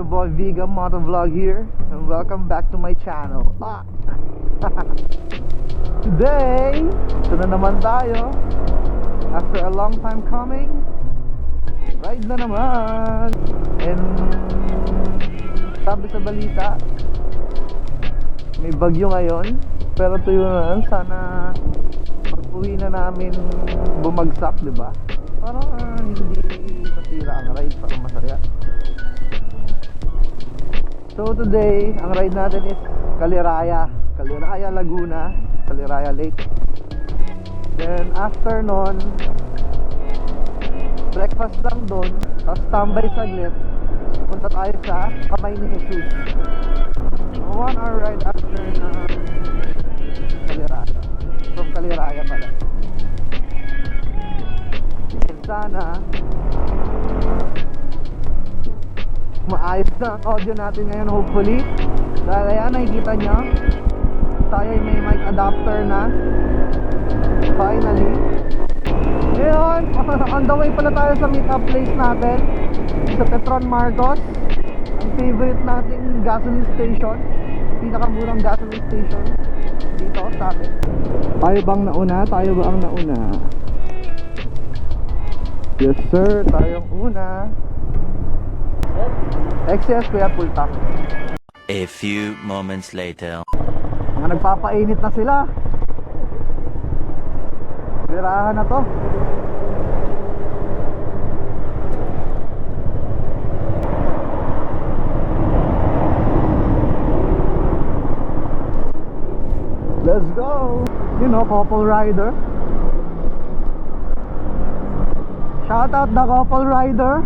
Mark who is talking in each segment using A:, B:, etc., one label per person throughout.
A: boy Viga Motovlog here and welcome back to my channel. Ah. Today, ito na naman tayo. After a long time coming, ride na naman. And sabi sa balita, may bagyo ngayon. Pero tuyo na lang, sana pag uwi na namin bumagsak, di ba? Parang ah, hindi masira ang ride, parang masaya. So today, ang ride natin is Kaliraya. Kaliraya, Laguna. Kaliraya Lake. Then after nun, breakfast lang doon. Tapos tambay saglit. Punta tayo sa Kamay ni Jesus. One hour ride after na Kaliraya. From Kaliraya pala. Sana maayos na ang audio natin ngayon hopefully. Dahil ayan nakikita nyo tayo ay may mic adapter na. Finally. Ngayon on the way pala tayo sa meet up place natin sa Petron Marcos. Ang favorite nating gasoline station. Pinakamurang gasoline station dito sa atin tayo bang nauna? tayo ba ang nauna? yes sir. Tayong una XS kuya full tank
B: A few moments later.
A: Mga nagpapainit na sila. Birahan na to. Let's go! You know, couple rider. Shout out the couple rider.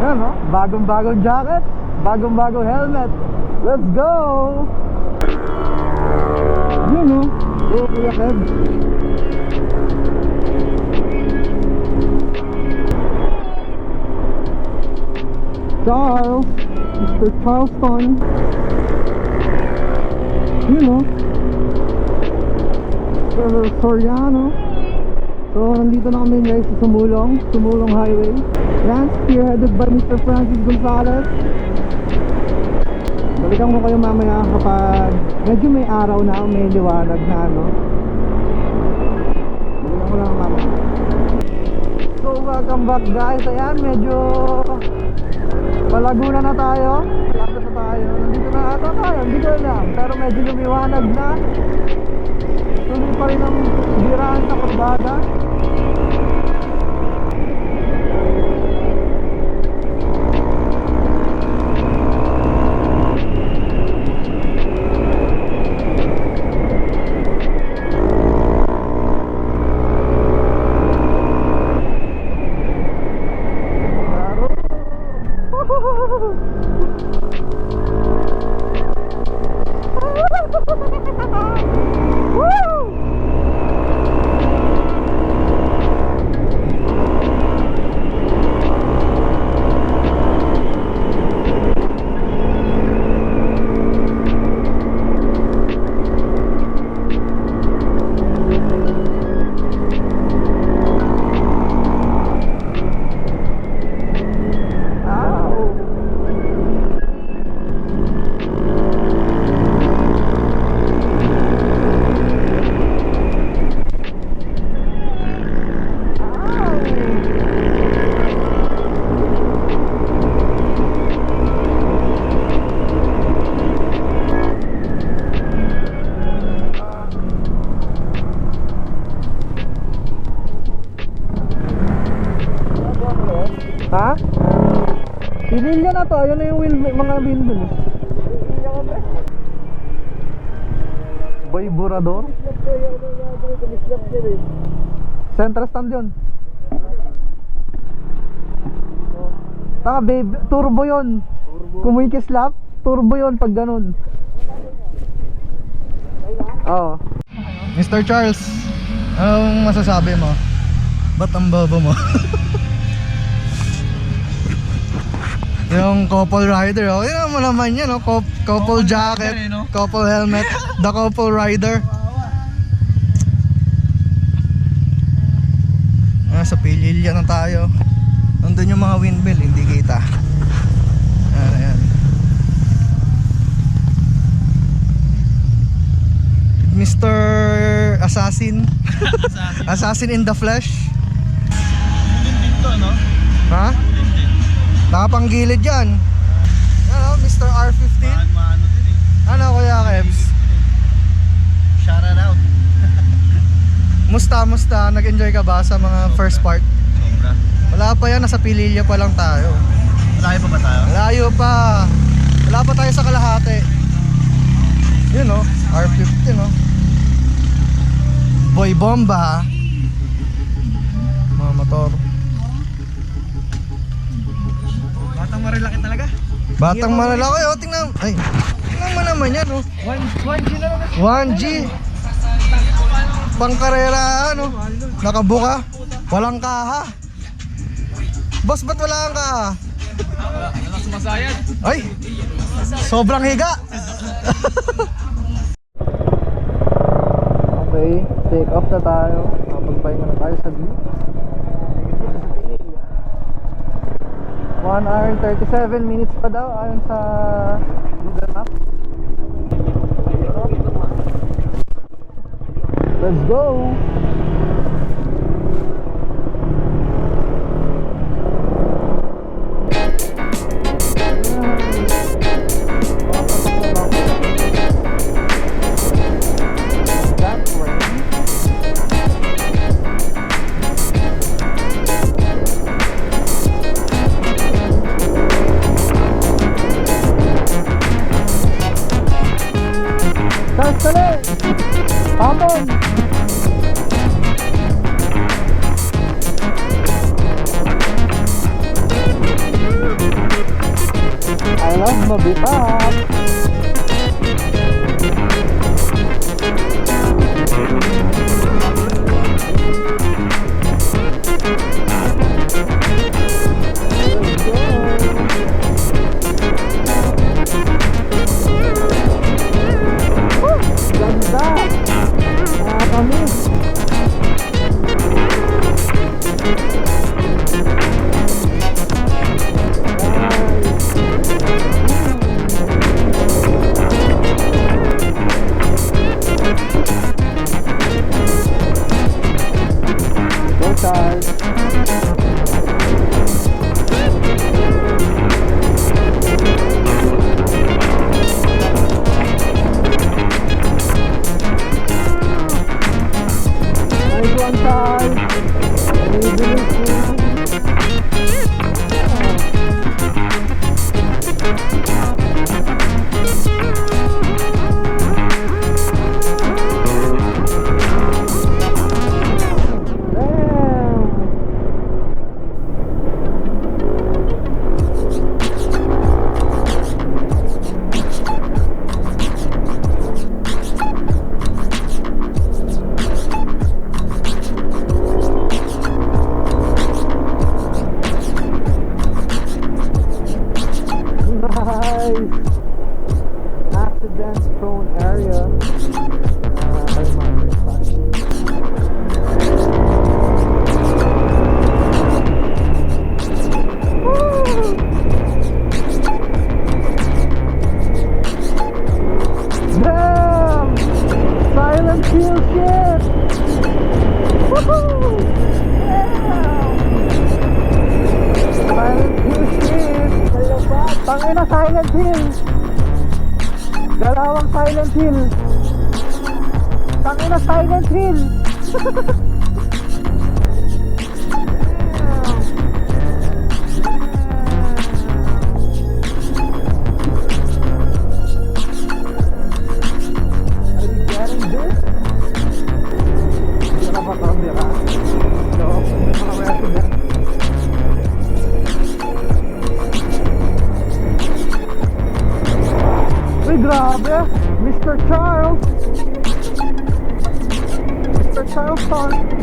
A: Yan no, bagong-bagong jacket, bagong-bagong helmet. Let's go! Yun no, oh, Kuya Kev. Charles, Mr. Charleston. Yun no. Soriano. So, nandito na kami guys sa Sumulong, Sumulong Highway. Yan, spearheaded by Mr. Francis Gonzalez. Balikan ko kayo mamaya kapag medyo may araw na, may liwanag na, no? Balikan ko lang mamaya. So, welcome back guys. Ayan, medyo palaguna na tayo. Malapit na tayo. Nandito na ata tayo, hindi ko alam. Pero medyo lumiwanag na. Tuloy pa rin ang birahan sa kurbada. Mga windmill. Boy Burador? Central stand yun. Taka babe, turbo yun. Kumikislap, turbo yun pag ganun. Oo. Mr. Charles, anong masasabi mo? Ba't ang bobo mo? Yung couple rider, oh. Yun mo naman yan, oh. Coup- Couple jacket, couple helmet, the couple rider. Ah, sa Pililya na tayo. Nandun yung mga windmill, hindi kita. Ayan, ayan. Mr. Assassin. Assassin in the flesh.
C: Din to, no?
A: Ha? Nakapanggilid yan. Ano, Mr. R15?
C: Maan maano din eh.
A: Ano, Kuya Kebs?
C: Shout it out.
A: Musta, musta? Nag-enjoy ka ba sa mga first part?
C: Sobra.
A: Wala pa yan, nasa Pililya pa lang tayo.
C: Malayo pa ba tayo?
A: Malayo pa. Wala pa tayo sa kalahati. Yun no, R50 no. Boy bomba. Mga motor.
C: Batang marilaki talaga.
A: Batang malalaki oh, tingnan. Ay, tingnan mo naman yan oh.
C: 1G na lang.
A: 1G. Pangkarera ano. Nakabuka. Walang kaha. Boss, ba't wala kang kaha?
C: Wala sumasayad.
A: Ay! Sobrang higa! okay, take off na tayo. Kapagpahinga na tayo sa view. 1 hour and 37 minutes pa daw ayon sa Google Maps. Let's go! Tangina Silent Hill! Mr.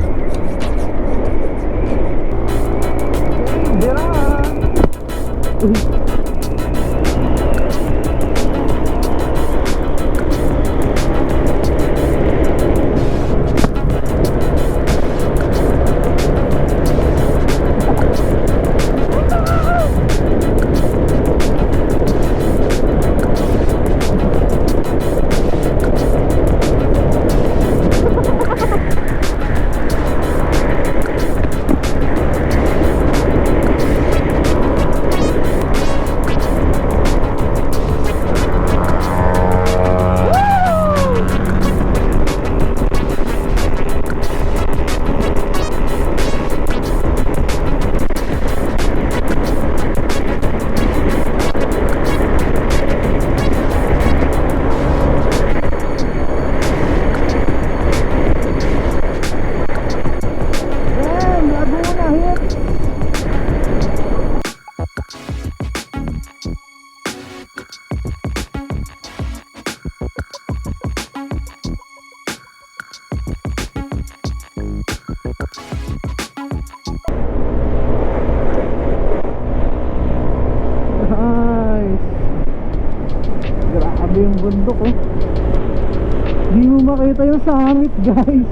A: summit guys.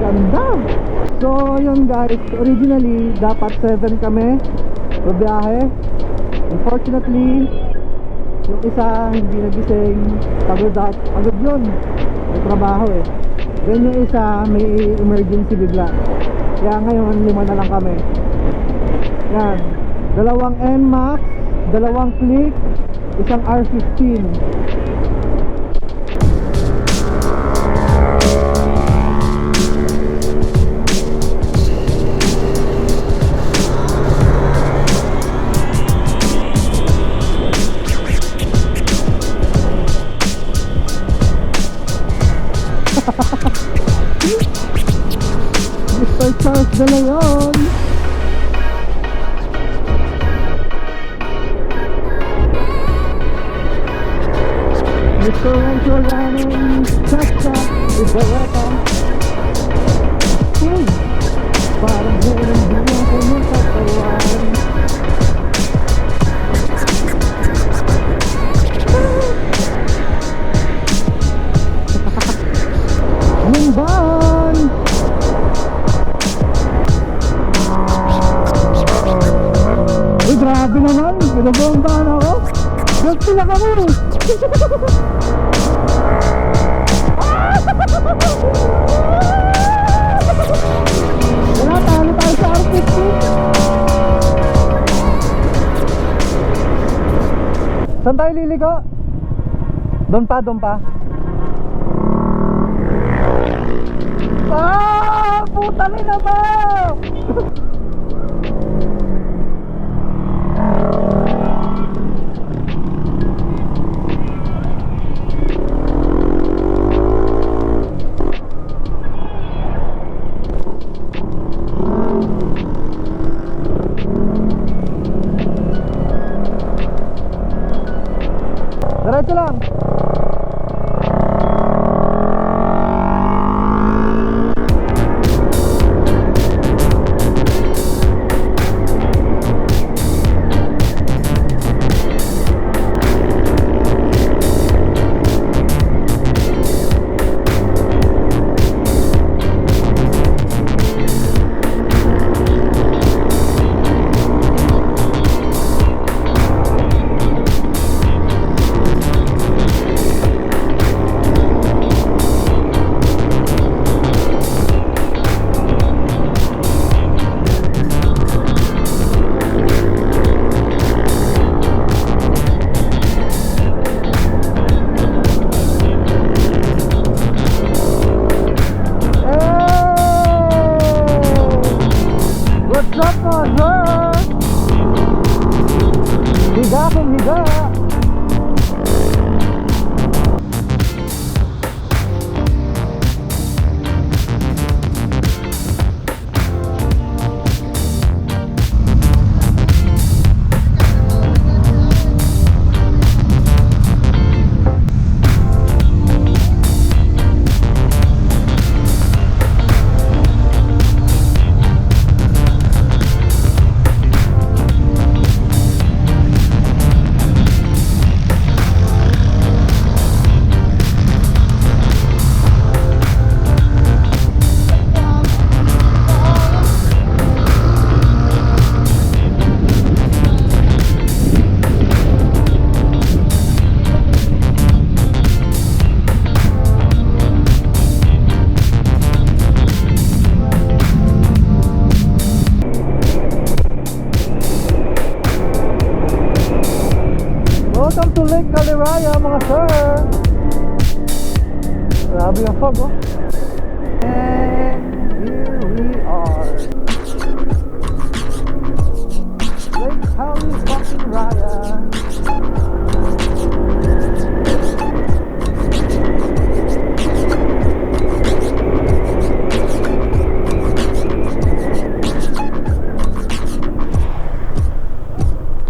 A: Ganda. So yun guys, originally dapat 7 kami babiyahe. Unfortunately, yung isa hindi nagising, pagod at pagod yun. May trabaho eh. Then yung isa may emergency bigla. Kaya ngayon lima na lang kami. Yan. Dalawang NMAX, dalawang click, isang R15. Mr. Charles De Leon. Mr. Rancho Saan tayo liligo? Doon pa, doon pa. Ah! Puta rin naman!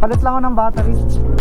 A: Palit lang ako ng battery.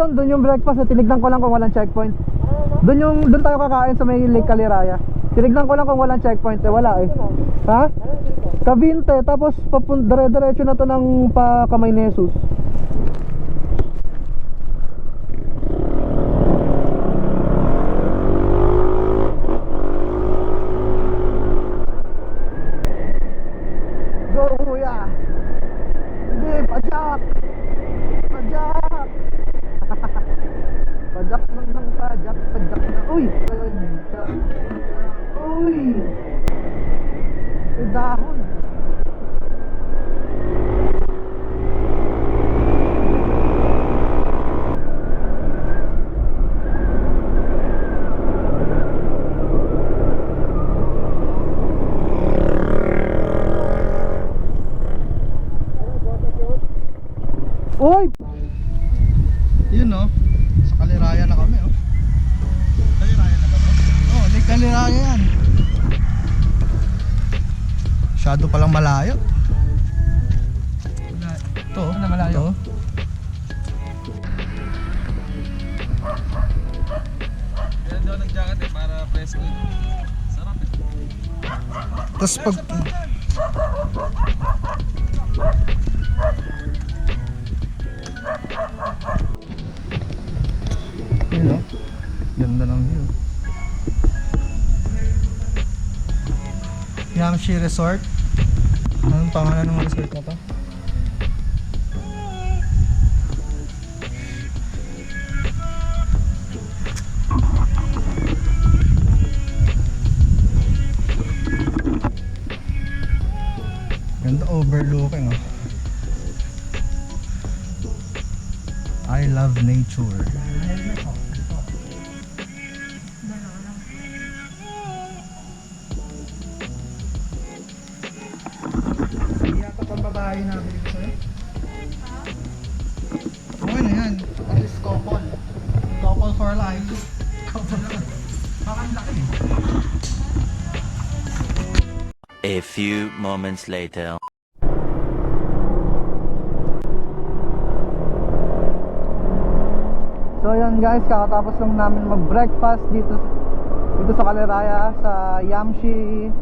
A: Doon, doon yung breakfast. Tinignan ko lang kung walang checkpoint. Doon yung doon tayo kakain sa may Lake Caliraya. Tinignan ko lang kung walang checkpoint eh, wala eh. Ha? Cavite, tapos papun dire-diretso na to ng pa Kamay Nesus. Go kuya!
C: Daw nag-jacket eh, para fresco. Sarap eh.
A: Tapos pag... Yun no? Ganda ng view. Yamshi Resort. Anong pangalan ng resort na to? Overlooking oh. I love nature.
B: A few moments later.
A: Yan guys, kakatapos lang namin mag-breakfast dito dito sa Kaliraya sa Yamshi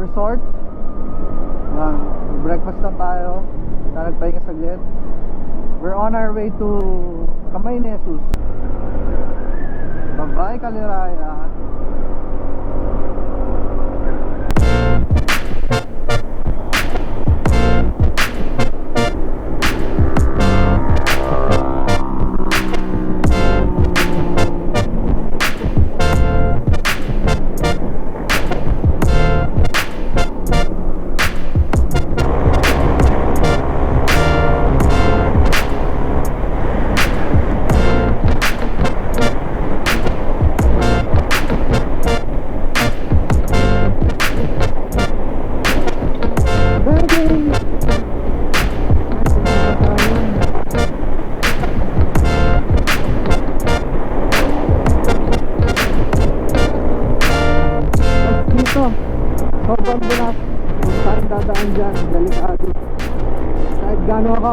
A: Resort. Yan, breakfast lang tayo. Nagpahinga saglit. We're on our way to Kamay Nesus. Bye-bye Kaliraya.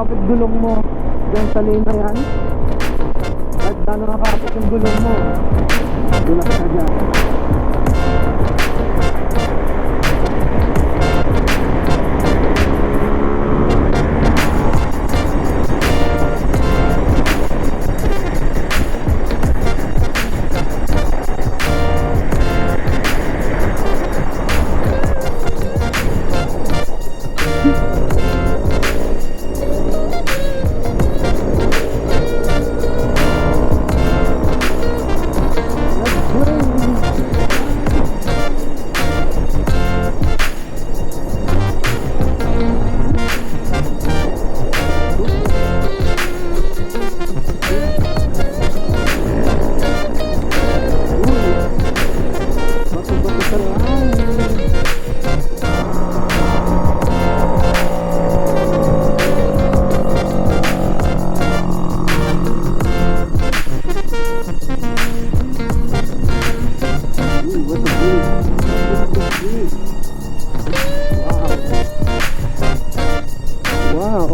A: Kakapit gulong mo? Dyan sa lane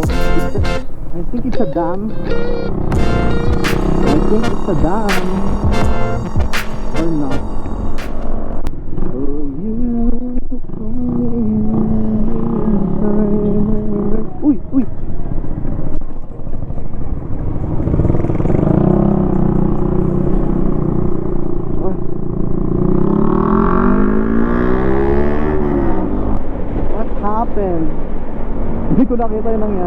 A: I think it's a dam. I think it's a dam. Or not. Uy, uy! What happened? Hindi ko nakita yung nangyari.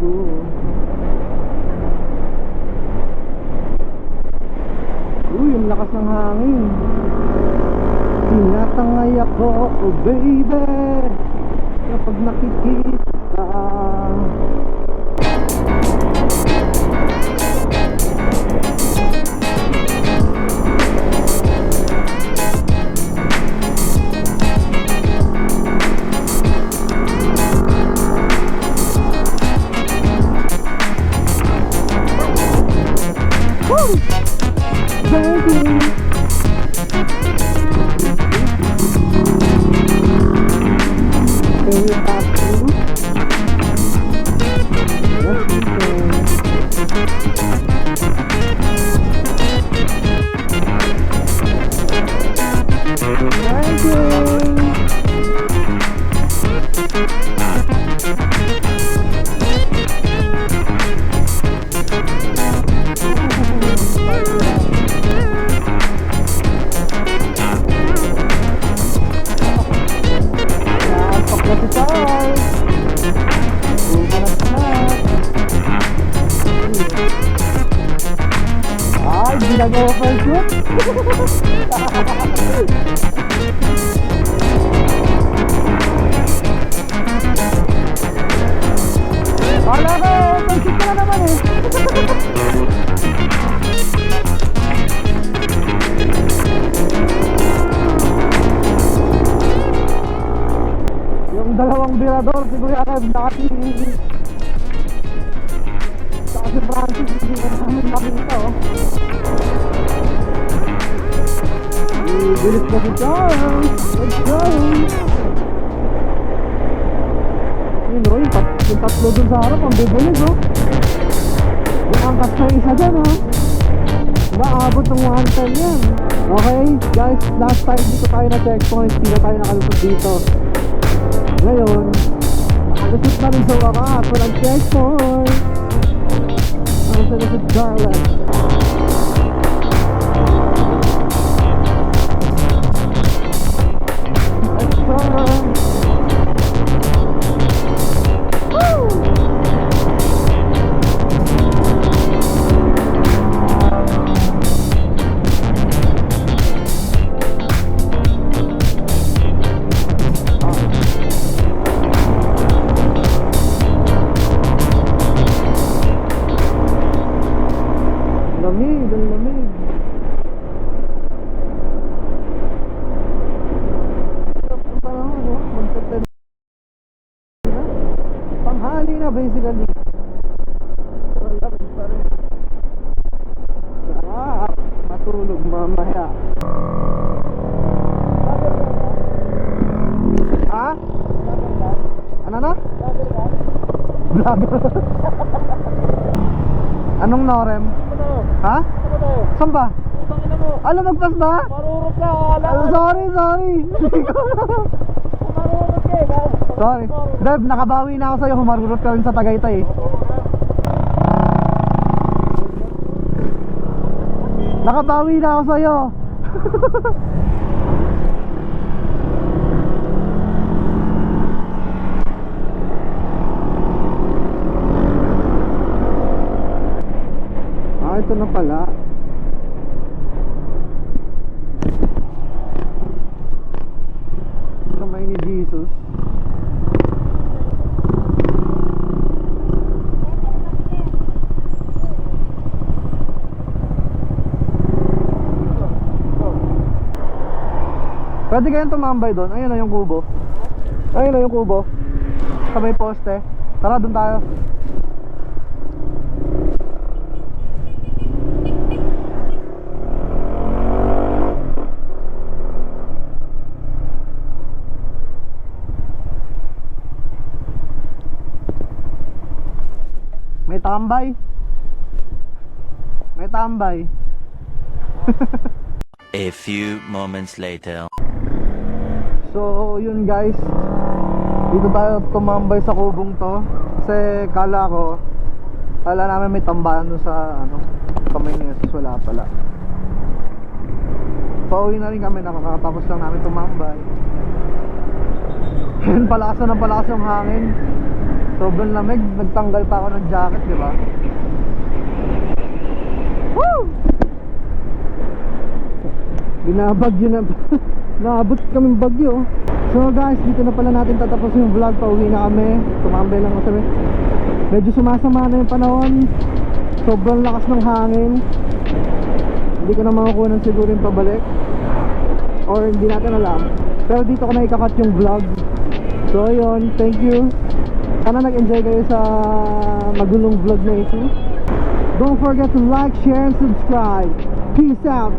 A: Ako. Uy, yung lakas ng hangin. Tinatangay ako, oh baby. Ay, di nagawa pa yung shoot. Wala ko, ka na naman eh. Yung dalawang birador, si Kuya Kev, naka si... Saka si Francis, hindi ko namin nakita, oh. Bibilis na si Charles! Let's go! Yun, oh, yung, tat yung tatlo dun sa harap, ang bibilis, oh. Yung angkas na isa dyan, oh. Maabot ng 110 yan. Okay, guys, last time dito tayo na checkpoint, hindi na tayo nakalusot dito. Ngayon, nakalusot na rin sa wakas, walang checkpoint. Ang sa lusot Garland. Let's Vlogger. Anong norem? Ha? Saan ba? Ano magpas ba?
C: Marurot ka,
A: Oh, sorry, sorry.
C: marurot ka eh.
A: sorry. Dev, nakabawi na ako sa'yo. Humarurot ka rin sa Tagaytay. eh. Nakabawi na ako sa'yo. ah, ito na pala. Kamay ni Jesus. Pwede kayong tumambay doon. Ayun na yung kubo. Ayun na yung kubo. Sa may poste. Tara, doon tayo. Tambay. May tambay.
B: A few moments later.
A: So, yun guys. Dito tayo tumambay sa kubong to. Kasi kala ko, kala namin may tambayan dun sa ano, kamay ni Jesus. Wala pala. Pauwi na rin kami, nakakatapos lang namin tumambay. Yan, palakas na ng palakas yung hangin. Sobrang lamig, nagtanggal pa ako ng jacket, di ba? Woo! Binabagyo na Naabot kaming bagyo. So guys, dito na pala natin tatapos yung vlog. Pauwi na kami. Tumambay lang kami Medyo sumasama na yung panahon. Sobrang lakas ng hangin. Hindi ko na makakuha ng siguro yung pabalik. Or hindi natin alam. Pero dito ko na ikakat yung vlog. So yun, thank you Sana nag-enjoy kayo sa magulong vlog na ito. Don't forget to like, share, and subscribe. Peace out